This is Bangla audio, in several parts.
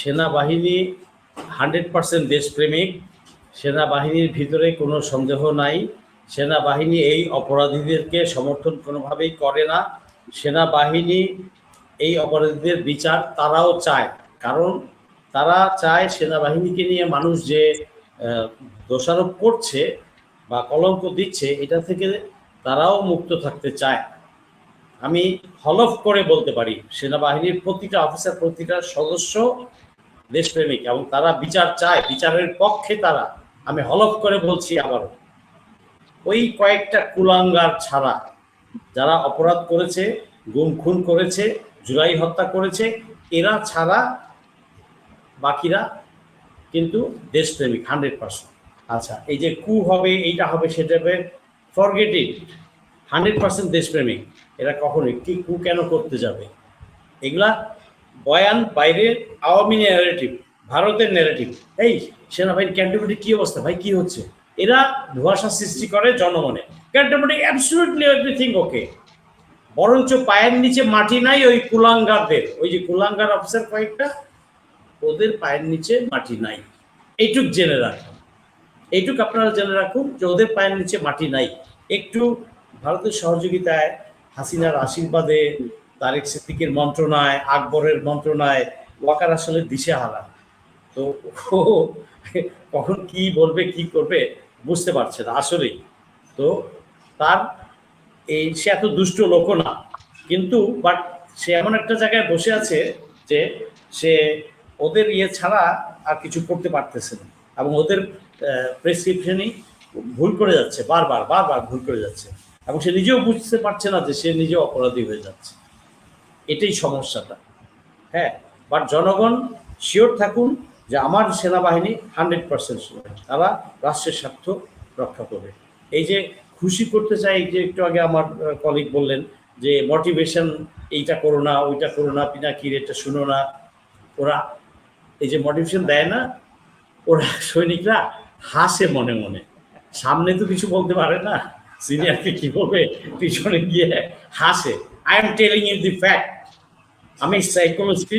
সেনাবাহিনী হান্ড্রেড পার্সেন্ট দেশপ্রেমিক। সেনাবাহিনীর ভিতরে কোনো সন্দেহ নাই। সেনাবাহিনী এই অপরাধীদেরকে সমর্থন কোনোভাবেই করে না। সেনাবাহিনী এই অপরাধীদের বিচার তারাও চায়। কারণ তারা চায় সেনাবাহিনীকে নিয়ে মানুষ যে দোষারোপ করছে বা কলঙ্ক দিচ্ছে, এটা থেকে তারাও মুক্ত থাকতে চায়। আমি হলফ করে বলতে পারি, সেনাবাহিনীর প্রতিটা অফিসার, প্রতিটা সদস্য দেশপ্রেমিক এবং তারা বিচার চায়, বিচারের পক্ষে তারা। আমি হলফ করে বলছি আবারও। ওই কয়েকটা কুলাঙ্গার ছাড়া যারা অপরাধ করেছে, গুম খুন করেছে, জুলাই হত্যা করেছে, এরা ছাড়া বাকিরা কিন্তু দেশপ্রেমিক, হান্ড্রেড পার্সেন্ট। আচ্ছা এই যে কু হবে, এইটা হবে, সেটা হবে ফরগেট। ইট হান্ড্রেড পার্সেন্ট দেশপ্রেমিক। এরা কখনোই কি কু কেন করতে যাবে? এগুলা বয়ান বাইরের আওয়ামী ন্যারেটিভ ভারতের ন্যারেটিভ এই সেনাবাহিনী ক্যান্টনমেন্টে কি অবস্থা ভাই? কি হচ্ছে? এরা ধোঁয়াশা সৃষ্টি করে জনমনে। ক্যান্টনমেন্টে অ্যাবসুলুটলি এভরিথিং ওকে বরঞ্চ পায়ের নিচে মাটি নাই ওই কুলাঙ্গারদের। ওই যে কুলাঙ্গার অফিসার কয়েকটা, ওদের পায়ের নিচে মাটি নাই। এইটুক জেনে রাখুন। এইটুক আপনারা জেনে রাখুন যে ওদের পায়ের নিচে মাটি নাই। একটু ভারতের সহযোগিতায় হাসিনার আশীর্বাদে তারেক সিদ্দিকের মন্ত্রণায়, আকবরের মন্ত্রণায় ওয়াকার আসলে দিশেহারা। তো ও কখন কি বলবে, কি করবে বুঝতে পারছে না আসলেই। তো তার এই, সে এত দুষ্ট লোকও না। কিন্তু বাট সে এমন একটা জায়গায় বসে আছে যে সে ওদের ইয়ে ছাড়া আর কিছু করতে পারতেছে না। এবং ওদের প্রেসক্রিপশনই ভুল করে যাচ্ছে, বারবার বারবার ভুল করে যাচ্ছে। এবং সে নিজেও বুঝতে পারছে না যে সে নিজেও অপরাধী হয়ে যাচ্ছে। এটাই সমস্যাটা। হ্যাঁ বাট জনগণ শিওর থাকুন যে আমার সেনাবাহিনী হান্ড্রেড পার্সেন্ট তারা রাষ্ট্রের স্বার্থ রক্ষা করবে। এই যে খুশি করতে চাই যে একটু আগে আমার কলিগ বললেন যে মোটিভেশন এইটা করো না, ওইটা করো না পিনাকির এটা শুনো না। ওরা এই যে মোটিভেশন দেয় না, ওরা সৈনিকরা হাসে মনে মনে। সামনে তো কিছু বলতে পারে না। সিনিয়রকে কি বলবে পিছনে গিয়ে হাসে? I am telling you the fact আমি সাইকোলজি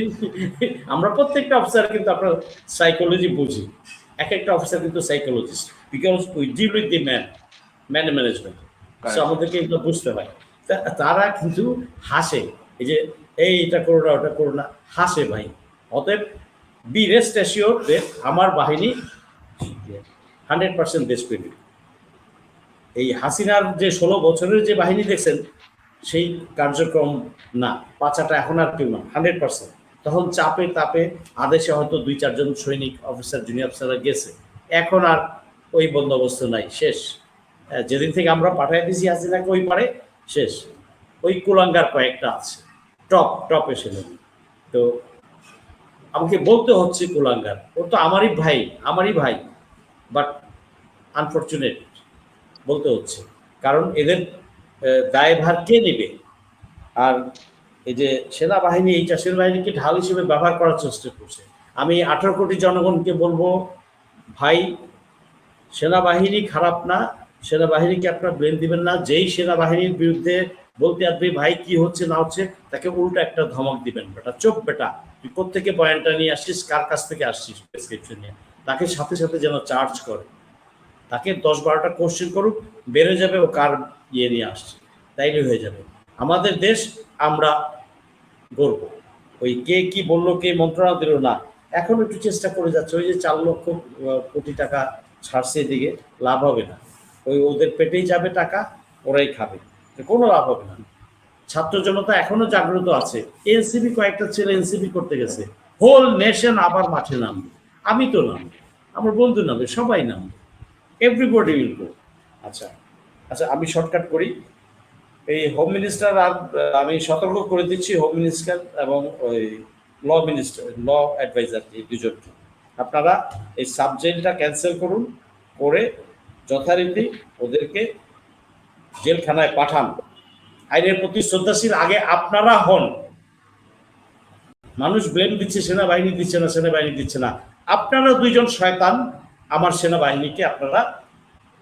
আমরা প্রত্যেকটা অফিসার কিন্তু আপনার সাইকোলজি বুঝি। এক একটা অফিসার কিন্তু psychologist because we deal with the man man management so আমাদেরকে এগুলো বুঝতে হয়। তারা কিন্তু হাসে। এই যে এই এটা করো না ওটা করো না। হাসে ভাই। অতএব বি রেস্ট অ্যাসিওর যে আমার বাহিনী হান্ড্রেড পার্সেন্ট দেশপ্রেমিক এই হাসিনার যে ষোলো বছরের যে বাহিনী দেখছেন সেই কার্যক্রম না পাচাটা এখন আর কেউ না হান্ড্রেড পার্সেন্ট। তখন চাপে তাপে আদেশে হয়তো দুই চারজন সৈনিক অফিসার জুনিয়র অফিসাররা গেছে। এখন আর ওই বন্দোবস্ত নাই, শেষ। যেদিন থেকে আমরা পাঠাই দিয়েছি হাসিনাকে, ওই পারে শেষ। ওই কুলাঙ্গার কয়েকটা আছে। টপ টপ এসে তো আমাকে বলতে হচ্ছে কুলাঙ্গার, ও তো আমারই ভাই আমারই ভাই বাট আনফর্চুনেট বলতে হচ্ছে। কারণ এদের দায়ভার কে নেবে? আর এই যে সেনাবাহিনী, এই চাষের বাহিনীকে ঢাল হিসেবে ব্যবহার করার চেষ্টা করছে? আমি আঠারো কোটি জনগণকে বলব, ভাই, সেনাবাহিনী খারাপ না, সেনাবাহিনীকে আপনার ব্লেম দিবেন না, যেই সেনাবাহিনীর বিরুদ্ধে বলতে আসবে, ভাই, কি হচ্ছে, না হচ্ছে, তাকে উল্টো একটা ধমক দিবেন, বেটা। চোখ বেটা। তুই কোথেকে পয়েন্টটা নিয়ে আসছিস, কার কাছ থেকে আসছিস প্রেসক্রিপশন নিয়ে? তাকে সাথে সাথে যেন চার্জ করে। তাকে দশ বারোটা কোশ্চেন করুক, বেড়ে যাবে ও কার ইয়ে নিয়ে আসছে। তাইলে হয়ে যাবে। আমাদের দেশ আমরা গর্ব ওই কে কি বলল, কে মন্ত্রণা দিল, না। এখন একটু চেষ্টা করে যাচ্ছে। ওই যে চার লক্ষ কোটি টাকা ছাড়ছে এদিকে, লাভ হবে না। ওই ওদের পেটেই যাবে টাকা, ওরাই খাবে। কোনো লাভ হবে না। ছাত্র জনতা এখনও জাগ্রত আছে। এনসিবি কয়েকটা ছেলে এনসিবি করতে গেছে। হোল নেশন আবার মাঠে নামবে। আমি তো নামবো। আমার বন্ধু নামবে, সবাই নামবে। এভরিবডি উইল গো আচ্ছা। আচ্ছা আমি শর্টকাট করি। এই হোম মিনিস্টার আর আমি সতর্ক করে দিচ্ছি হোম মিনিস্টার এবং ওই ল মিনিস্টার ল অ্যাডভাইজার এই দুজনকে। আপনারা এই সাবজেক্টটা ক্যান্সেল করুন, করে যথারীতি ওদেরকে জেলখানায় পাঠান। আইনের প্রতি শ্রদ্ধাশীল আগে আপনারা হন। মানুষ ব্লেম দিচ্ছে, সেনাবাহিনী দিচ্ছে না, সেনাবাহিনী দিচ্ছে না। আপনারা দুইজন শয়তান, আমার সেনাবাহিনীকে আপনারা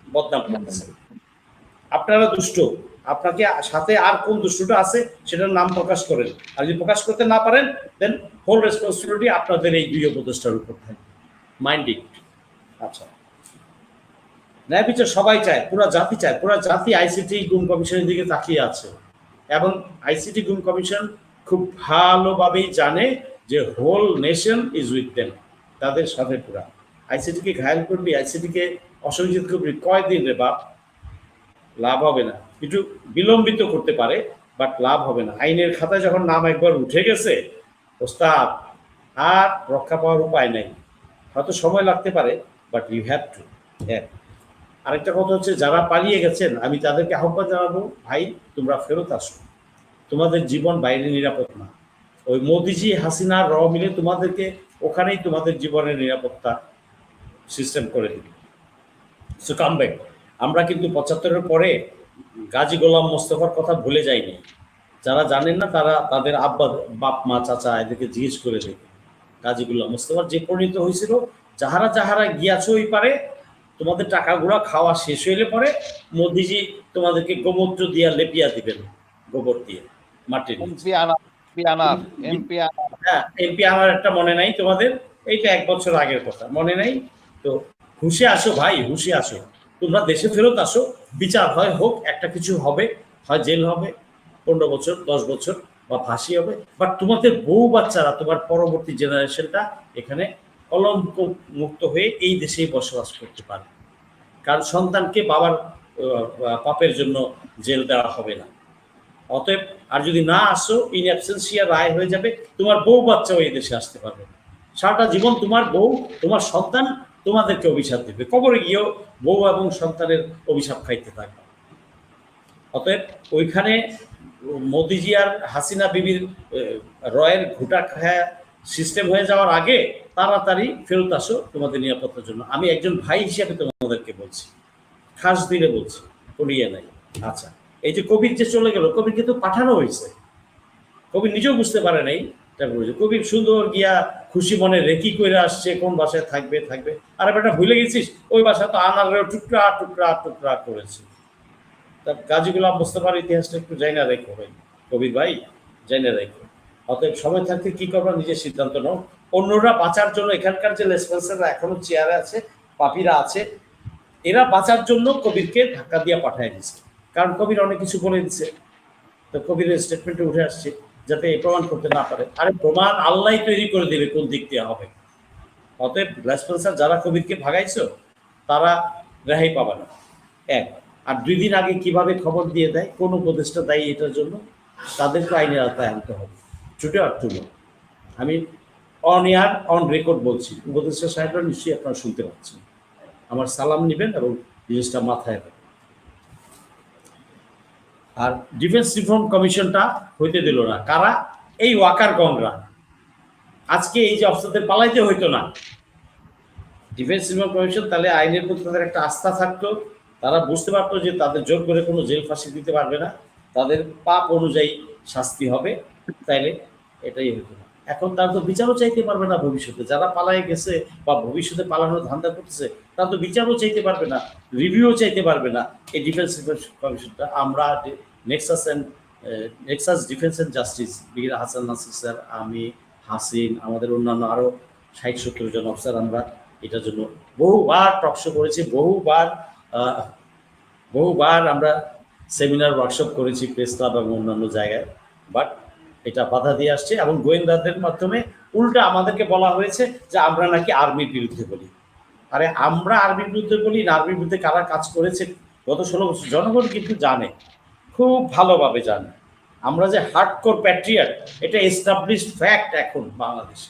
বদনাম করতেছেন। আপনারা দুষ্ট। আপনাকে সাথে আর কোন দুষ্টটা আছে সেটার নাম প্রকাশ করেন। আর যদি প্রকাশ করতে না পারেন দেন হোল রেসপন্সিবিলিটি আপনাদের এই দুই উপদেষ্টার উপর থাকবে মাইন্ড আচ্ছা। ন্যায় বিচার সবাই চায়, পুরো জাতি চায়। পুরো জাতি আইসিটি গুম কমিশনের দিকে তাকিয়ে আছে। এবং আইসিটি গুম কমিশন খুব ভালোভাবেই জানে যে whole nation is with them তাদের সাথে পুরা। আইসিটিকে ঘায়াল করবি আইসিটিকে অসংযুক্ত করবি, কয়দিন রে বাপ? লাভ হবে না। একটু বিলম্বিত করতে পারে বাট লাভ হবে না। আইনের খাতায় যখন নাম একবার উঠে গেছে, ওস্তাদ, আর রক্ষা পাওয়ার উপায় নাই। হয়তো সময় লাগতে পারে বাট ইউ হ্যাভ টু হ্যাঁ। আরেকটা কথা হচ্ছে, যারা পালিয়ে গেছেন, আমি তাদেরকে আহ্বান জানাব, ভাই, তোমরা ফেরত আসো। তোমাদের জীবন বাইরে নিরাপদ না। ওই মোদিজি, হাসিনা, র মিলে তোমাদেরকে ওখানেই তোমাদের জীবনের নিরাপত্তা সিস্টেম করে দিবে। সো কাম ব্যাক আমরা কিন্তু পঁচাত্তরের পরে গাজী গোলাম মোস্তফার কথা ভুলে যাইনি। যারা জানেন না তারা তাদের আব্বা বাপ মা চাচা এদেরকে জিজ্ঞেস করে দেবে গাজী গোলাম মোস্তফার যে পরিণত হয়েছিল যাহারা যাহারা গিয়াছ ওই পারে তোমাদের টাকাগুলো খাওয়া শেষ হইলে পরে মোদিজি তোমাদেরকে গোমূত্র দিয়া লেপিয়া দিবেন গোবর দিয়ে মাটির হ্যাঁ এমপি আমার একটা মনে নাই তোমাদের এইটা এক বছর আগের কথা মনে নাই? তো হুশে আসো ভাই হুশে আসো। তোমরা দেশে ফেরত আসো, বিচার হয়, হোক, একটা কিছু হবে, হয় জেল হবে, পনেরো বছর, দশ বছর, বা ফাঁসি হবে। বাট তোমাদের বউ বাচ্চারা, তোমার পরবর্তী জেনারেশনটা এখানে কলঙ্ক মুক্ত হয়ে এই দেশেই বসবাস করতে পারে কারণ সন্তানকে বাবার পাপের জন্য জেল দেওয়া হবে না। অতএব, আর যদি না আসো ইন অ্যাবসেন্সিয়া রায় হয়ে যাবে। তোমার বউ বাচ্চাও এই দেশে আসতে পারবে সারাটা জীবন তোমার বউ, তোমার সন্তান তোমাদেরকে অভিশাপ দেবে। কবরে গিয়েও বউ এবং সন্তানের অভিশাপ খাইতে থাকবে। অতএব ওইখানে মোদিজি আর হাসিনা বিবির রয়ের ঘুটা খায়া সিস্টেম হয়ে যাওয়ার আগে তাড়াতাড়ি ফেরত আসো তোমাদের নিরাপত্তার জন্য। আমি একজন ভাই হিসেবে তোমাদেরকে বলছি। খাস দিলে বলছি পড়িয়ে নাই। আচ্ছা এই যে কবির যে চলে গেল কবিরকে কিন্তু পাঠানো হয়েছে। কবির নিজেও বুঝতে পারে নাই কবির সুন্দর গিয়া খুশি মনে রেকি করে আসছে, কোন বাসায় থাকবে থাকবে। আর বেটা ভুলে গেছিস, ওই বাসা তো আনারেও টুকরা টুকরা টুকরা করেছে। তা গাজী গোলাম মোস্তফার ইতিহাসটা একটু যাই না রেখো ভাই। কবির ভাই যাই না রেখো। অতএব সময় থাকতে কি করবা, নিজের সিদ্ধান্ত নাও। অন্যরা বাঁচার জন্য এখানকার যে লেসপন্সাররা এখনও চেয়ারে আছে, পাপিরা আছে, এরা বাঁচার জন্য কবিরকে ধাক্কা দিয়ে পাঠায় দিচ্ছে কারণ কবির অনেক কিছু বলে দিচ্ছে তো কবিরের স্টেটমেন্টে উঠে আসছে যাতে এ প্রমাণ করতে না পারে। আরে প্রমাণ আল্লাহ তৈরি করে দেবে কোন দিক দিয়ে হবে। অতএব রেসপন্সার যারা কবিরকে ভাগাইছো, তারা রেহাই পাবে না। এক, আর দুই দিন আগে কীভাবে খবর দিয়ে দেয়, কোন উপদেষ্টা দায়ী এটার জন্য, তাদেরকে আইনের আওতায় আনতে হবে। ছুটে আর তুলো। আমি অন এয়ার অন রেকর্ড বলছি। উপদেষ্টা সাহেবরা নিশ্চয়ই আপনারা শুনতে পাচ্ছেন। আমার সালাম নেবেন এবং জিনিসটা মাথায় রাখবেন। আর ডিফেন্স রিফর্ম কমিশনটা হইতে দিল না। কারা? এই ওয়াকার গংরা আজকে এই যে অফিসারদের পালাইতে হইতো না। ডিফেন্স রিফর্ম কমিশন তাহলে আইনের প্রতি তাদের একটা আস্থা থাকতো। তারা বুঝতে পারতো যে তাদের জোর করে কোনো জেল ফাঁসি দিতে পারবে না। তাদের পাপ অনুযায়ী শাস্তি হবে। তাইলে এটাই হতো না। এখন তারা তো বিচারও চাইতে পারবে না ভবিষ্যতে। যারা পালাই গেছে বা ভবিষ্যতে পালানোর ধান্দা করতেছে তারা তো বিচারও চাইতে পারবে না রিভিউও চাইতে পারবে না। এই ডিফেন্স কমিশনটা আমরা nexus and nexus defence and justice Bir Hasan Nasir sir, আমি, হাসিন, আমাদের অন্যান্য আরও ষাট, সত্তর জন অফিসার আমরা এটার জন্য বহুবার টকশো করেছি, বহুবার বহুবার আমরা সেমিনার ওয়ার্কশপ করেছি প্রেস ক্লাব এবং অন্যান্য জায়গায়। বাট এটা বাধা দিয়ে আসছে এবং গোয়েন্দাদের মাধ্যমে উল্টা আমাদেরকে বলা হয়েছে যে আমরা নাকি আর্মির বিরুদ্ধে বলি। আরে আমরা আর্মির বিরুদ্ধে বলি, না আর্মির বিরুদ্ধে কারা কাজ করেছে, গত ষোলো বছর জনগণ কিন্তু জানে, খুব ভালোভাবে জানে। আমরা যে হার্ড কোর প্যাট্রিয়ার এটা এস্টাবলিশড ফ্যাক্ট এখন বাংলাদেশে।